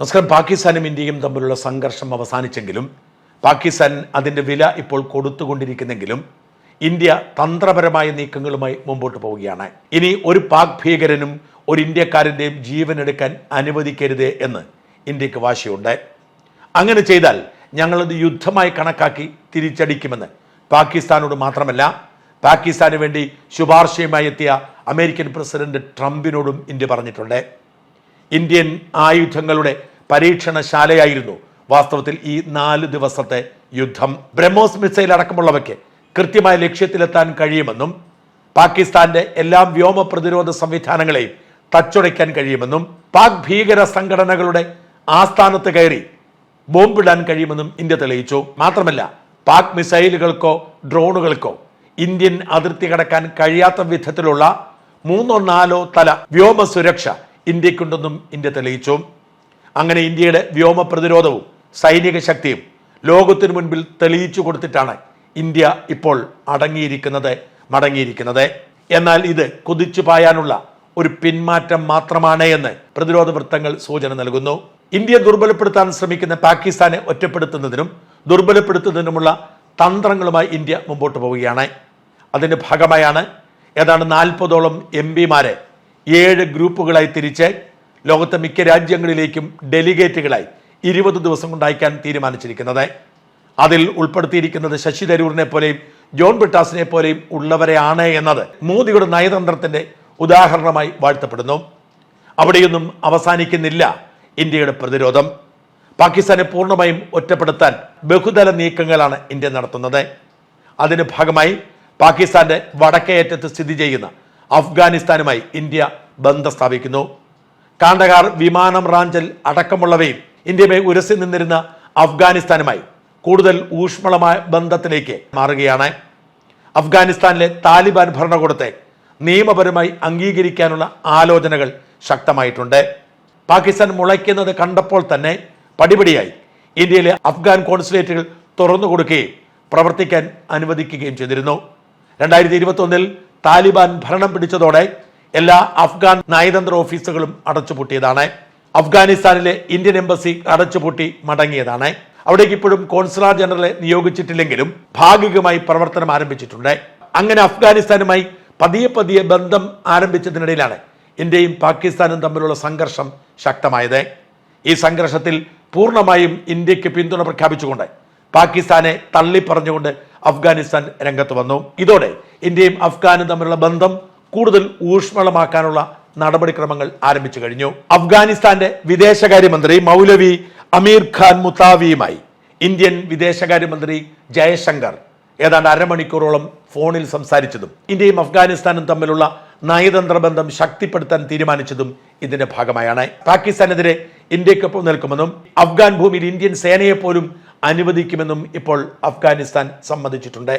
നമസ്കാരം. പാകിസ്ഥാനും ഇന്ത്യയും തമ്മിലുള്ള സംഘർഷം അവസാനിച്ചെങ്കിലും പാകിസ്ഥാൻ അതിന്റെ വില ഇപ്പോൾ കൊടുത്തുകൊണ്ടിരിക്കുന്നെങ്കിലും ഇന്ത്യ തന്ത്രപരമായ നീക്കങ്ങളുമായി മുമ്പോട്ട് പോവുകയാണ്. ഇനി ഒരു പാക് ഭീകരനും ഒരു ഇന്ത്യക്കാരന്റെയും ജീവൻ എടുക്കാൻ അനുവദിക്കരുത് എന്ന് ഇന്ത്യയ്ക്ക് വാശിയുണ്ട്. അങ്ങനെ ചെയ്താൽ ഞങ്ങളത് യുദ്ധമായി കണക്കാക്കി തിരിച്ചടിക്കുമെന്ന് പാകിസ്ഥാനോട് മാത്രമല്ല പാകിസ്ഥാന് വേണ്ടി ശുപാർശയുമായി എത്തിയ അമേരിക്കൻ പ്രസിഡന്റ് ട്രംപിനോടും ഇന്ത്യ പറഞ്ഞിട്ടുണ്ട്. ഇന്ത്യൻ ആയുധങ്ങളുടെ പരീക്ഷണശാലയായിരുന്നു വാസ്തവത്തിൽ ഈ നാല് ദിവസത്തെ യുദ്ധം. ബ്രഹ്മോസ് മിസൈൽ അടക്കമുള്ളവയ്ക്ക് കൃത്യമായ ലക്ഷ്യത്തിലെത്താൻ കഴിയുമെന്നും പാകിസ്ഥാന്റെ എല്ലാ വ്യോമ പ്രതിരോധ സംവിധാനങ്ങളെയും തച്ചുടയ്ക്കാൻ കഴിയുമെന്നും പാക് ഭീകര സംഘടനകളുടെ ആസ്ഥാനത്ത് കയറി ബോംബിടാൻ കഴിയുമെന്നും ഇന്ത്യ തെളിയിച്ചു. മാത്രമല്ല പാക് മിസൈലുകൾക്കോ ഡ്രോണുകൾക്കോ ഇന്ത്യൻ അതിർത്തി കടക്കാൻ കഴിയാത്ത വിധത്തിലുള്ള മൂന്നോ നാലോ തല വ്യോമ സുരക്ഷ ഇന്ത്യക്കുണ്ടെന്നും ഇന്ത്യ തെളിയിച്ചു. അങ്ങനെ ഇന്ത്യയുടെ വ്യോമ പ്രതിരോധവും സൈനിക ശക്തിയും ലോകത്തിനു മുൻപിൽ തെളിയിച്ചു കൊടുത്തിട്ടാണ് ഇന്ത്യ ഇപ്പോൾ അടങ്ങിയിരിക്കുന്നത് മടങ്ങിയിരിക്കുന്നത്. എന്നാൽ ഇത് കുതിച്ചു പായാനുള്ള ഒരു പിന്മാറ്റം മാത്രമാണ് എന്ന് പ്രതിരോധ വൃത്തങ്ങൾ സൂചന നൽകുന്നു. ഇന്ത്യ ദുർബലപ്പെടുത്താൻ ശ്രമിക്കുന്ന പാകിസ്ഥാനെ ഒറ്റപ്പെടുത്തുന്നതിനും ദുർബലപ്പെടുത്തുന്നതിനുമുള്ള തന്ത്രങ്ങളുമായി ഇന്ത്യ മുമ്പോട്ട് പോവുകയാണ്. അതിന്റെ ഭാഗമായാണ് ഏതാണ്ട് നാൽപ്പതോളം എം പിമാരെ ഏഴ് ഗ്രൂപ്പുകളായി തിരിച്ച് ലോകത്തെ മിക്ക രാജ്യങ്ങളിലേക്കും ഡെലിഗേറ്റുകളായി ഇരുപത് ദിവസം കൊണ്ട് അയക്കാൻ തീരുമാനിച്ചിരിക്കുന്നത്. അതിൽ ഉൾപ്പെടുത്തിയിരിക്കുന്നത് ശശി തരൂരിനെ പോലെയും ജോൺ ബ്രിട്ടാസിനെ പോലെയും ഉള്ളവരെയാണ് എന്നത് മോദിയുടെ നയതന്ത്രത്തിന്റെ ഉദാഹരണമായി വാഴ്ത്തപ്പെടുന്നു. അവിടെയൊന്നും അവസാനിക്കുന്നില്ല ഇന്ത്യയുടെ പ്രതിരോധം. പാകിസ്ഥാനെ പൂർണമായും ഒറ്റപ്പെടുത്താൻ ബഹുതല നീക്കങ്ങളാണ് ഇന്ത്യ നടത്തുന്നത്. അതിന് ഭാഗമായി പാകിസ്ഥാന്റെ വടക്കേയറ്റത്ത് സ്ഥിതി ചെയ്യുന്ന അഫ്ഗാനിസ്ഥാനുമായി ഇന്ത്യ ബന്ധം സ്ഥാപിക്കുന്നു. കാണ്ടഹാർ വിമാനം റാഞ്ചൽ അടക്കമുള്ളവയും ഇന്ത്യയുമായി ഉരസി നിന്നിരുന്ന അഫ്ഗാനിസ്ഥാനുമായി കൂടുതൽ ഊഷ്മളമായ ബന്ധത്തിലേക്ക് മാറുകയാണ്. അഫ്ഗാനിസ്ഥാനിലെ താലിബാൻ ഭരണകൂടത്തെ നിയമപരമായി അംഗീകരിക്കാനുള്ള ആലോചനകൾ ശക്തമായിട്ടുണ്ട്. പാകിസ്ഥാൻ മുളയ്ക്കുന്നത് കണ്ടപ്പോൾ തന്നെ പടിപടിയായി ഇന്ത്യയിലെ അഫ്ഗാൻ കോൺസുലേറ്റുകൾ തുറന്നു കൊടുക്കുകയും പ്രവർത്തിക്കാൻ അനുവദിക്കുകയും ചെയ്തിരുന്നു. രണ്ടായിരത്തി ഇരുപത്തി താലിബാൻ ഭരണം പിടിച്ചതോടെ എല്ലാ അഫ്ഗാൻ നയതന്ത്ര ഓഫീസുകളും അടച്ചുപൂട്ടിയതാണ്. അഫ്ഗാനിസ്ഥാനിലെ ഇന്ത്യൻ എംബസി അടച്ചുപൂട്ടി മടങ്ങിയതാണ്. അവിടേക്ക് ഇപ്പോഴും കോൺസുലാർ ജനറലെ നിയോഗിച്ചിട്ടില്ലെങ്കിലും ഭാഗികമായി പ്രവർത്തനം ആരംഭിച്ചിട്ടുണ്ട്. അങ്ങനെ അഫ്ഗാനിസ്ഥാനുമായി പതിയെ പതിയെ ബന്ധം ആരംഭിച്ചതിനിടയിലാണ് ഇന്ത്യയും പാകിസ്ഥാനും തമ്മിലുള്ള സംഘർഷം ശക്തമായത്. ഈ സംഘർഷത്തിൽ പൂർണമായും ഇന്ത്യയ്ക്ക് പിന്തുണ പ്രഖ്യാപിച്ചുകൊണ്ട് പാകിസ്ഥാനെ തള്ളിപ്പറഞ്ഞുകൊണ്ട് അഫ്ഗാനിസ്ഥാൻ രംഗത്ത് വന്നു. ഇതോടെ ഇന്ത്യയും അഫ്ഗാനും തമ്മിലുള്ള ബന്ധം കൂടുതൽ ഊഷ്മളമാക്കാനുള്ള നടപടിക്രമങ്ങൾ ആരംഭിച്ചു കഴിഞ്ഞു. അഫ്ഗാനിസ്ഥാന്റെ വിദേശകാര്യമന്ത്രി മൗലവി അമീർ ഖാൻ മുത്താവിയുമായി ഇന്ത്യൻ വിദേശകാര്യമന്ത്രി ജയശങ്കർ ഏതാണ്ട് അരമണിക്കൂറോളം ഫോണിൽ സംസാരിച്ചതും ഇന്ത്യയും അഫ്ഗാനിസ്ഥാനും തമ്മിലുള്ള നയതന്ത്ര ബന്ധം ശക്തിപ്പെടുത്താൻ തീരുമാനിച്ചതും ഇതിന്റെ ഭാഗമായാണ്. പാകിസ്ഥാനെതിരെ ഇന്ത്യക്കൊപ്പം നിൽക്കുമെന്നും അഫ്ഗാൻ ഭൂമിയിൽ ഇന്ത്യൻ സേനയെ പോലും അനുവദിക്കുമെന്നും ഇപ്പോൾ അഫ്ഗാനിസ്ഥാൻ സമ്മതിച്ചിട്ടുണ്ട്.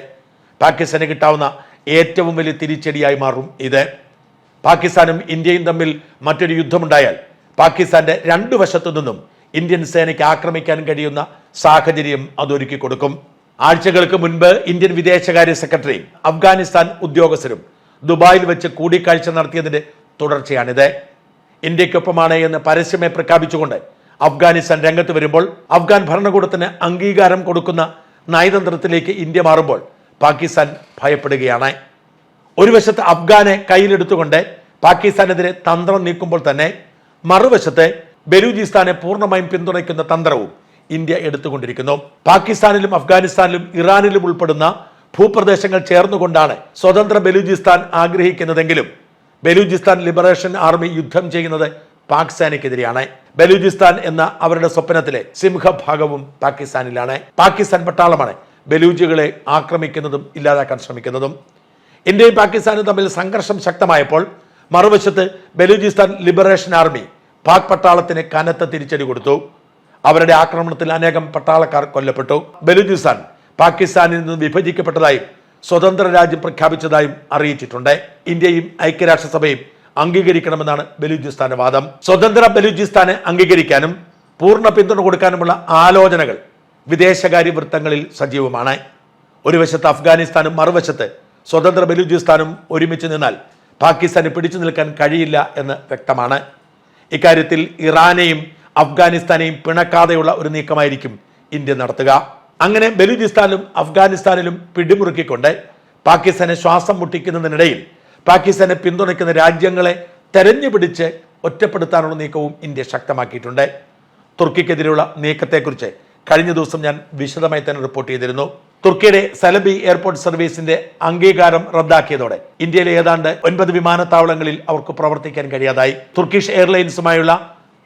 പാകിസ്ഥാന് കിട്ടാവുന്ന ഏറ്റവും വലിയ തിരിച്ചടിയായി മാറും ഇത്. പാകിസ്ഥാനും ഇന്ത്യയും തമ്മിൽ മറ്റൊരു യുദ്ധമുണ്ടായാൽ പാകിസ്ഥാന്റെ രണ്ടു വശത്തു നിന്നും ഇന്ത്യൻ സേനയ്ക്ക് ആക്രമിക്കാൻ കഴിയുന്ന സാഹചര്യം അതൊരുക്കി കൊടുക്കും. ആഴ്ചകൾക്ക് മുൻപ് ഇന്ത്യൻ വിദേശകാര്യ സെക്രട്ടറിയും അഫ്ഗാനിസ്ഥാൻ ഉദ്യോഗസ്ഥരും ദുബായിൽ വെച്ച് കൂടിക്കാഴ്ച നടത്തിയതിന്റെ തുടർച്ചയാണിത്. ഇന്ത്യക്കൊപ്പമാണ് എന്ന് പരസ്യമായി പ്രഖ്യാപിച്ചുകൊണ്ട് അഫ്ഗാനിസ്ഥാൻ രംഗത്ത് വരുമ്പോൾ അഫ്ഗാൻ ഭരണകൂടത്തിന് അംഗീകാരം കൊടുക്കുന്ന നയതന്ത്രത്തിലേക്ക് ഇന്ത്യ മാറുമ്പോൾ പാകിസ്ഥാൻ ഭയപ്പെടുകയാണ്. ഒരു വശത്ത് അഫ്ഗാനെ കയ്യിലെടുത്തുകൊണ്ട് പാകിസ്ഥാനെതിരെ തന്ത്രം നീക്കുമ്പോൾ തന്നെ മറുവശത്തെ ബലൂചിസ്ഥാനെ പൂർണമായും പിന്തുണയ്ക്കുന്ന തന്ത്രവും ഇന്ത്യ എടുത്തുകൊണ്ടിരിക്കുന്നു. പാകിസ്ഥാനിലും അഫ്ഗാനിസ്ഥാനിലും ഇറാനിലും ഉൾപ്പെടുന്ന ഭൂപ്രദേശങ്ങൾ ചേർന്നുകൊണ്ടാണ് സ്വതന്ത്ര ബലൂചിസ്ഥാൻ ആഗ്രഹിക്കുന്നതെങ്കിലും ബലൂചിസ്ഥാൻ ലിബറേഷൻ ആർമി യുദ്ധം ചെയ്യുന്നത് പാക് സേനയ്ക്കെതിരെയാണ് ബലൂചിസ്ഥാൻ എന്ന അവരുടെ സ്വപ്നത്തിലെ സിംഹഭാഗവും പാകിസ്ഥാനിലാണ്. പാകിസ്ഥാൻ പട്ടാളമാണ് ബലൂജികളെ ആക്രമിക്കുന്നതും ഇല്ലാതാക്കാൻ ശ്രമിക്കുന്നതും. ഇന്ത്യയും പാകിസ്ഥാനും തമ്മിൽ സംഘർഷം ശക്തമായപ്പോൾ മറുവശത്ത് ബലൂചിസ്ഥാൻ ലിബറേഷൻ ആർമി പാക് പട്ടാളത്തിന് കനത്ത തിരിച്ചടി കൊടുത്തു. അവരുടെ ആക്രമണത്തിൽ അനേകം പട്ടാളക്കാർ കൊല്ലപ്പെട്ടു. ബലൂചിസ്ഥാൻ പാകിസ്ഥാനിൽ നിന്ന് വിഭജിക്കപ്പെട്ടതായും സ്വതന്ത്ര രാജ്യം പ്രഖ്യാപിച്ചതായും അറിയിച്ചിട്ടുണ്ട്. ഇന്ത്യയും ഐക്യരാഷ്ട്രസഭയും അംഗീകരിക്കണമെന്നാണ് ബലൂചിസ്ഥാന്റെ വാദം. സ്വതന്ത്ര ബലൂചിസ്ഥാനെ അംഗീകരിക്കാനും പൂർണ പിന്തുണ കൊടുക്കാനുമുള്ള ആലോചനകൾ വിദേശകാര്യ വൃത്തങ്ങളിൽ സജീവമാണ്. ഒരു വശത്ത് അഫ്ഗാനിസ്ഥാനും മറുവശത്ത് സ്വതന്ത്ര ബലൂചിസ്ഥാനും ഒരുമിച്ച് നിന്നാൽ പാകിസ്ഥാന് പിടിച്ചു നിൽക്കാൻ കഴിയില്ല എന്ന് വ്യക്തമാണ്. ഇക്കാര്യത്തിൽ ഇറാനെയും അഫ്ഗാനിസ്ഥാനെയും പിണക്കാതെയുള്ള ഒരു നീക്കമായിരിക്കും ഇന്ത്യ നടത്തുക. അങ്ങനെ ബലൂചിസ്ഥാനിലും അഫ്ഗാനിസ്ഥാനിലും പിടിമുറുക്കിക്കൊണ്ട് പാകിസ്ഥാനെ ശ്വാസം മുട്ടിക്കുന്നതിനിടയിൽ പാകിസ്ഥാനെ പിന്തുണയ്ക്കുന്ന രാജ്യങ്ങളെ തെരഞ്ഞുപിടിച്ച് ഒറ്റപ്പെടുത്താനുള്ള നീക്കവും ഇന്ത്യ ശക്തമാക്കിയിട്ടുണ്ട്. തുർക്കിക്കെതിരെയുള്ള നീക്കത്തെക്കുറിച്ച് കഴിഞ്ഞ ദിവസം ഞാൻ വിശദമായി തന്നെ റിപ്പോർട്ട് ചെയ്തിരുന്നു. തുർക്കിയുടെ സലബി എയർപോർട്ട് സർവീസിന്റെ അംഗീകാരം റദ്ദാക്കിയതോടെ ഇന്ത്യയിലെ ഏതാണ്ട് ഒൻപത് വിമാനത്താവളങ്ങളിൽ അവർക്ക് പ്രവർത്തിക്കാൻ കഴിയാതായി. തുർക്കിഷ് എയർലൈൻസുമായുള്ള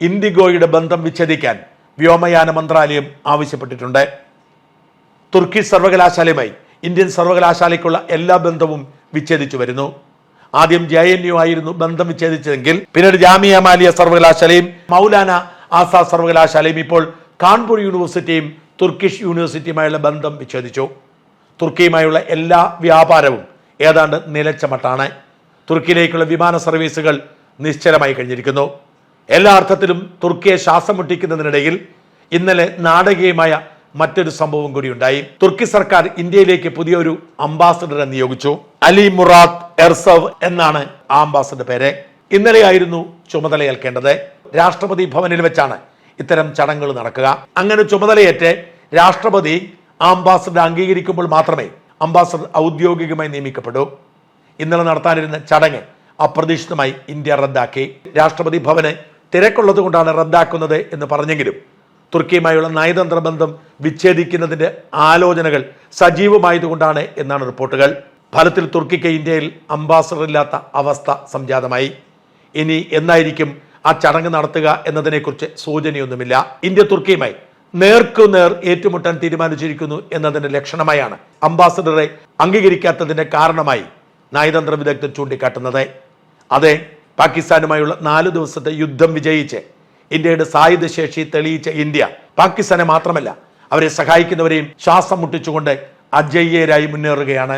ഇൻഡിഗോയുടെ ബന്ധം വിച്ഛേദിക്കാൻ വ്യോമയാന മന്ത്രാലയം ആവശ്യപ്പെട്ടിട്ടുണ്ട്. തുർക്കി സർവകലാശാലയുമായി ഇന്ത്യൻ സർവകലാശാലയ്ക്കുള്ള എല്ലാ ബന്ധവും വിച്ഛേദിച്ചു വരുന്നു. ആദ്യം ജെ എൻ യു ആയിരുന്നു ബന്ധം വിച്ഛേദിച്ചതെങ്കിൽ പിന്നീട് ജാമിയ മാലിയ സർവകലാശാലയും മൗലാന ആസാദ് സർവകലാശാലയും ഇപ്പോൾ കാൺപൂർ യൂണിവേഴ്സിറ്റിയും തുർക്കിഷ് യൂണിവേഴ്സിറ്റിയുമായുള്ള ബന്ധം വിച്ഛേദിച്ചു. തുർക്കിയുമായുള്ള എല്ലാ വ്യാപാരവും ഏതാണ്ട് നിലച്ചമട്ടാണ്. തുർക്കിയിലേക്കുള്ള വിമാന സർവീസുകൾ നിശ്ചലമായി കഴിഞ്ഞിരിക്കുന്നു. എല്ലാ അർത്ഥത്തിലും തുർക്കിയെ ശ്വാസം മുട്ടിക്കുന്നതിനിടയിൽ ഇന്നലെ നാടകീയമായ മറ്റൊരു സംഭവം കൂടി ഉണ്ടായി. തുർക്കി സർക്കാർ ഇന്ത്യയിലേക്ക് പുതിയൊരു അംബാസഡറെ നിയോഗിച്ചു. അലി മുറാദ് എർസവ് എന്നാണ് ആ അംബാസഡർ പേര്. ഇന്നലെയായിരുന്നു ചുമതലയേൽക്കേണ്ടത് രാഷ്ട്രപതി ഭവനിൽ വെച്ചാണ് ഇത്തരം ചടങ്ങുകൾ നടക്കുക. അങ്ങനെ ചുമതലയേറ്റ് രാഷ്ട്രപതി ആ അംബാസഡർ അംഗീകരിക്കുമ്പോൾ മാത്രമേ അംബാസഡർ ഔദ്യോഗികമായി നിയമിക്കപ്പെടൂ ഇന്നലെ നടത്താനിരുന്ന ചടങ്ങ് അപ്രതീക്ഷിതമായി ഇന്ത്യ റദ്ദാക്കി. രാഷ്ട്രപതി ഭവന് തിരക്കുള്ളത് കൊണ്ടാണ് റദ്ദാക്കുന്നത് എന്ന് പറഞ്ഞെങ്കിലും തുർക്കിയുമായുള്ള നയതന്ത്ര ബന്ധം വിച്ഛേദിക്കുന്നതിന്റെ ആലോചനകൾ സജീവമായതുകൊണ്ടാണ് എന്നാണ് റിപ്പോർട്ടുകൾ. ഫലത്തിൽ തുർക്കിക്ക് ഇന്ത്യയിൽ അംബാസഡർ ഇല്ലാത്ത അവസ്ഥ സംജാതമായി. ഇനി എന്നായിരിക്കും ആ ചടങ്ങ് നടത്തുക എന്നതിനെക്കുറിച്ച് സൂചനയൊന്നുമില്ല. ഇന്ത്യ തുർക്കിയുമായി നേർക്കുനേർ ഏറ്റുമുട്ടാൻ തീരുമാനിച്ചിരിക്കുന്നു എന്നതിന്റെ ലക്ഷണമായാണ് അംബാസഡറെ അംഗീകരിക്കാത്തതിന്റെ കാരണമായി നയതന്ത്ര വിദഗ്ധർ ചൂണ്ടിക്കാട്ടുന്നത്. അതെ പാകിസ്ഥാനുമായുള്ള നാല് ദിവസത്തെ യുദ്ധം വിജയിച്ച് ഇന്ത്യയുടെ സായുധ ശേഷി തെളിയിച്ച ഇന്ത്യ പാകിസ്ഥാനെ മാത്രമല്ല അവരെ സഹായിക്കുന്നവരെയും ശ്വാസം മുട്ടിച്ചുകൊണ്ട് അജയ്യരായി മുന്നേറുകയാണ്.